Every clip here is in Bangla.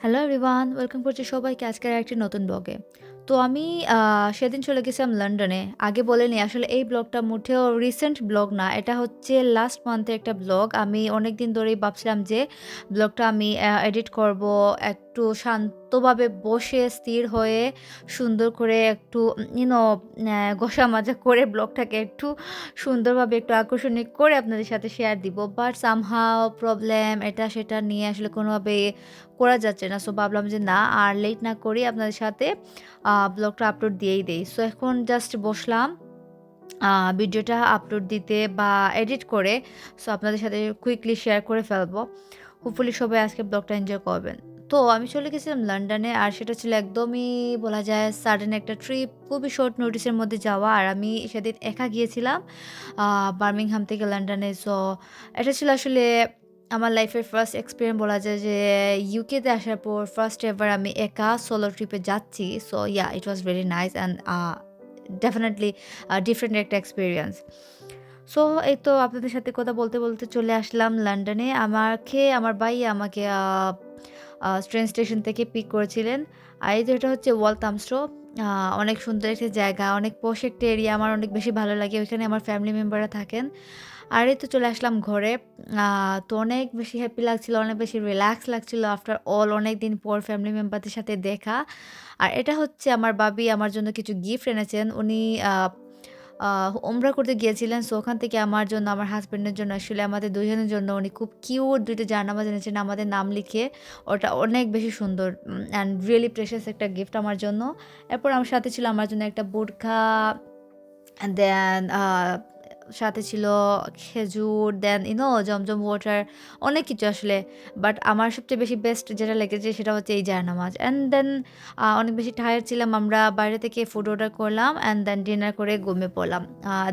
হ্যালো এভরিওয়ান ওয়েলকাম করছি সবাইকে আজকের একটি নতুন ব্লগে তো আমি সেদিন চলে গেছিলাম লন্ডনে আগে বলেনি, আসলে এই ব্লগটা মোটেও রিসেন্ট ব্লগ না। এটা হচ্ছে লাস্ট মান্থের একটা ব্লগ আমি অনেক দিন ধরেই ভাবছিলাম যে ব্লগটা আমি এডিট করব। একটু শান্তভাবে বসে স্থির হয়ে সুন্দর করে একটু ইউনো ঘষা মাজা করে ব্লগটাকে একটু সুন্দরভাবে একটু আকর্ষণীয় করে আপনাদের সাথে শেয়ার দিব। বাট সামহাও প্রবলেম এটা সেটা নিয়ে আসলে কোনোভাবে করা যাচ্ছে না। সো ভাবলাম যে না, আর লেট না করি আপনাদের সাথে ব্লগটা আপলোড দিয়েই দেই। সো এখন জাস্ট বসলাম ভিডিওটা আপলোড দিতে বা এডিট করে সো আপনাদের সাথে কুইকলি শেয়ার করে ফেলব। হোপফুলি সবাই আজকে ব্লগটা এনজয় করবেন। তো আমি চলে গেছিলাম লন্ডনে আর সেটা ছিল একদমই বলা যায় সাডেন একটা ট্রিপ খুবই শর্ট নোটিসের মধ্যে যাওয়া। আর আমি সেদিন একা গিয়েছিলাম বার্মিংহাম থেকে লন্ডনে সো এটা ছিল আসলে আমার লাইফের ফার্স্ট এক্সপিরিয়েন্স বলা যায় যে ইউকেতে আসার পর ফার্স্ট এভার আমি একা সোলো ট্রিপে যাচ্ছি। So yeah it was very nice and definitely different একটা এক্সপিরিয়েন্স সো এই তো আপনাদের সাথে কথা বলতে বলতে চলে আসলাম লন্ডনে আমাকে, আমার ভাই আমাকে ট্রেন স্টেশন থেকে পিক করেছিলেন। আর এই যে এটা হচ্ছে ওয়ালথামস্ট্রো অনেক সুন্দর একটা জায়গা, অনেক পোষ একটা এরিয়া, আমার অনেক বেশি ভালো লাগে, ওইখানে আমার ফ্যামিলি মেম্বাররা থাকেন। আর এই তো চলে আসলাম ঘরে। তো অনেক বেশি হ্যাপি লাগছিল, অনেক বেশি রিল্যাক্স লাগছিল আফটার অল অনেক দিন পর ফ্যামিলি মেম্বারদের সাথে দেখা। আর এটা হচ্ছে আমার বাবি আমার জন্য কিছু গিফট এনেছেন। উনি আহ, করতে গিয়েছিলেন। সো ওখান থেকে আমার জন্য আমার হাজব্যান্ডের জন্য আসলে আমাদের দুজনের জন্য উনি খুব কিউট দুইটা জার্নামাজ এনেছেন আমাদের নাম লিখে ওটা অনেক বেশি সুন্দর অ্যান্ড রিয়েলি প্রেশাস একটা গিফট আমার জন্য। এরপর আমার সাথে ছিল আমার জন্য একটা বোরখা দেন সাথে ছিল খেজুর দেন ইনো জমজম ওয়াটার অনেক কিছু আসলে। বাট আমার সবচেয়ে বেশি বেস্ট যেটা লেগেছে সেটা হচ্ছে এই জায়নামাজ অ্যান্ড দেন অনেক বেশি টায়ার ছিলাম আমরা। বাইরে থেকে ফুড অর্ডার করলাম অ্যান্ড দেন ডিনার করে ঘুমিয়ে পড়লাম।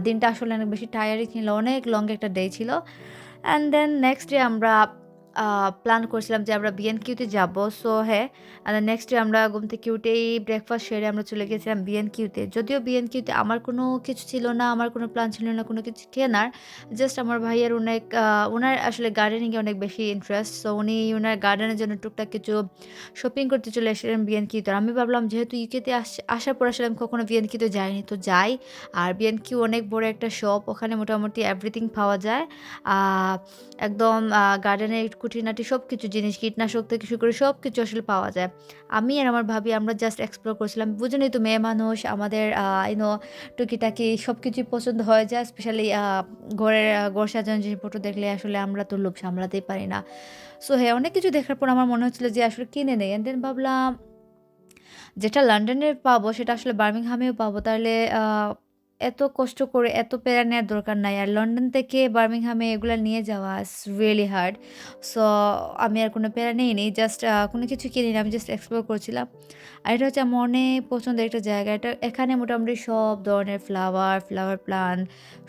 দিনটা আসলে অনেক বেশি টায়ারই ছিল। অনেক লং একটা ডে ছিল। অ্যান্ড দেন নেক্সট ডে আমরা প্ল্যান করছিলাম যে আমরা বিএনকিউতে যাব সো হ্যাঁ নেক্সট ডে আমরা ঘুম থেকে উঠেই ব্রেকফাস্ট সেরে আমরা চলে গেছিলাম বিএনকিউতে যদিও বিএনকিউতে আমার কোনো কিছু ছিল না, আমার কোনো প্ল্যান ছিল না, কোনো কিছু কেনার জাস্ট আমার ভাইয়ের অনেক ওনার আসলে গার্ডেনিংয়ে অনেক বেশি ইন্টারেস্ট সো উনি ওনার গার্ডেনের জন্য টুকটাক কিছু শপিং করতে চলে এসেছিলাম বিএনকিউতে আমি ভাবলাম যেহেতু ইউকেতে আসার পর আসলে আমি কখনো বিএনকিউতে যাইনি, তো যাই। আর বিএনকিউ অনেক বড় একটা শপ ওখানে মোটামুটি এভরিথিং পাওয়া যায়। একদম গার্ডেনের খুঁটিনাটি সব কিছু জিনিস, কীটনাশক থেকে শুরু করে সব কিছু আসলে পাওয়া যায়। আমি আর আমার ভাবি আমরা জাস্ট এক্সপ্লোর করছিলাম। বুঝেনি তো মেয়ে মানুষ, আমাদের ইউনো টুকিটাকি সব কিছুই পছন্দ হয়ে। যায় স্পেশালি ঘরের ঘর সাজানোর যে ফটো দেখলে আসলে আমরা তো লোভ সামলাতেই পারি না। সো হ্যাঁ অনেক কিছু দেখার পর আমার মনে হচ্ছিল যে আসলে কিনে নেই। অ্যান্ড দেন ভাবলাম, যেটা লন্ডনে পাবো সেটা আসলে বার্মিংহামেও পাবো। তাহলে এত কষ্ট করে এত প্যারা নেওয়ার দরকার নাই। আর লন্ডন থেকে বার্মিংহামে এগুলো নিয়ে যাওয়া ইস রিয়েলি হার্ড সো আমি আর কোনো প্যারা নেই নি জাস্ট কোনো কিছু কিনি না, আমি জাস্ট এক্সপ্লোর করছিলাম। আর এটা হচ্ছে আমার অনেক পছন্দের একটা জায়গা। এটা, এখানে মোটামুটি সব ধরনের ফ্লাওয়ার ফ্লাওয়ার প্লান্ট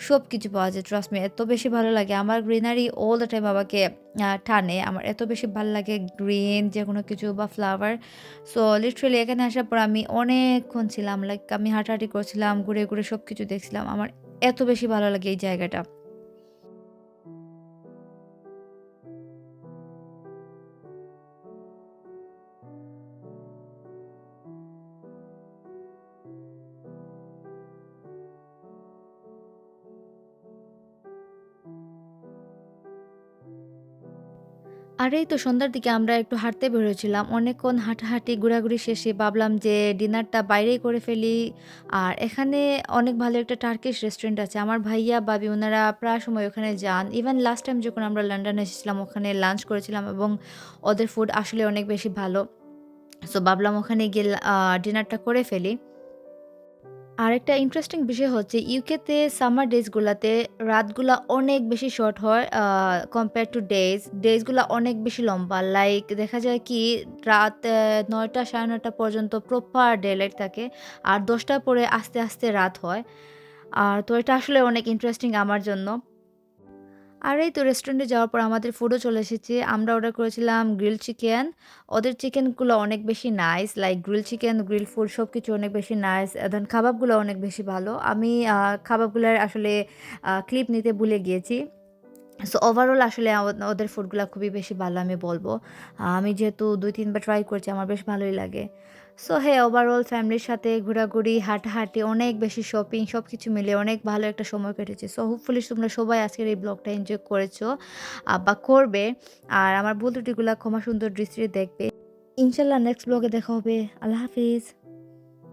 সব কিছু পাওয়া যায় ট্রাস্ট মি এত বেশি ভালো লাগে। আমার গ্রিনারি অল দ্য টাইম আমাকে টানে। আমার এত বেশি ভালো লাগে গ্রিন যে কোনো কিছু বা ফ্লাওয়ার। সো লিটারেলি এখানে আসার পর আমি অনেকক্ষণ ছিলাম লাইক আমি হাঁটাহাঁটি করছিলাম, ঘুরে ঘুরে সব কিছু দেখছিলাম। আমার এত বেশি ভালো লাগে এই জায়গাটা। আর এই তো সন্ধ্যার দিকে আমরা একটু হাঁটতে বেরোছিলাম অনেকক্ষণ হাঁটাহাঁটি, ঘোরাঘুরি শেষে ভাবলাম যে ডিনারটা বাইরেই করে ফেলি। আর এখানে অনেক ভালো একটা টার্কিশ রেস্টুরেন্ট আছে। আমার ভাইয়া, বাবি ওনারা প্রায় সময় ওখানে যান। ইভেন লাস্ট টাইম যখন আমরা লন্ডনে এসেছিলাম, ওখানে লাঞ্চ করেছিলাম এবং ওদের ফুড আসলে অনেক বেশি ভালো। সো ভাবলাম ওখানে গিয়ে ডিনারটা করে ফেলি। আরেকটা ইন্টারেস্টিং বিষয় হচ্ছে ইউকেতে সামার ডেজগুলাতে রাতগুলা অনেক বেশি শর্ট হয় কম্পেয়ার টু ডেজ ডেজগুলো অনেক বেশি লম্বা। লাইক দেখা যায় কি, রাত নয়টা সাড়ে নয়টা পর্যন্ত প্রপার ডে লাইট থাকে, আর দশটা পরে আস্তে আস্তে রাত হয়। আর তো এটা আসলে অনেক ইন্টারেস্টিং আমার জন্য। আর এই তো রেস্টুরেন্টে যাওয়ার পর আমাদের ফুডও চলে এসেছে। আমরা অর্ডার করেছিলাম গ্রিল চিকেন ওদের চিকেনগুলো অনেক বেশি nice like grill chicken grill food সব কিছু অনেক বেশি নাইস দেন খাবারগুলো অনেক বেশি ভালো। আমি খাবারগুলোর আসলে ক্লিপ নিতে ভুলে গিয়েছি। সো ওভারঅল আসলে ওদের ফুডগুলা খুবই বেশি ভালো আমি বলব আমি যেহেতু দুই তিনবার ট্রাই করেছি আমার বেশ ভালোই লাগে। সো হ্যাঁ, ওভারঅল ফ্যামিলির সাথে ঘোরাঘুরি, হাঁটাহাঁটি, অনেক বেশি শপিং সব কিছু মিলিয়ে অনেক ভালো একটা সময় কেটেছে। সো হোপফুলি তোমরা সবাই আজকের এই ব্লগটা এনজয় করেছ বা করবে। আর আমার ভুল ত্রুটিগুলা ক্ষমা সুন্দর দৃষ্টিতে দেখবে। ইনশাল্লাহ নেক্সট ব্লগে দেখা হবে। আল্লাহ হাফিজ।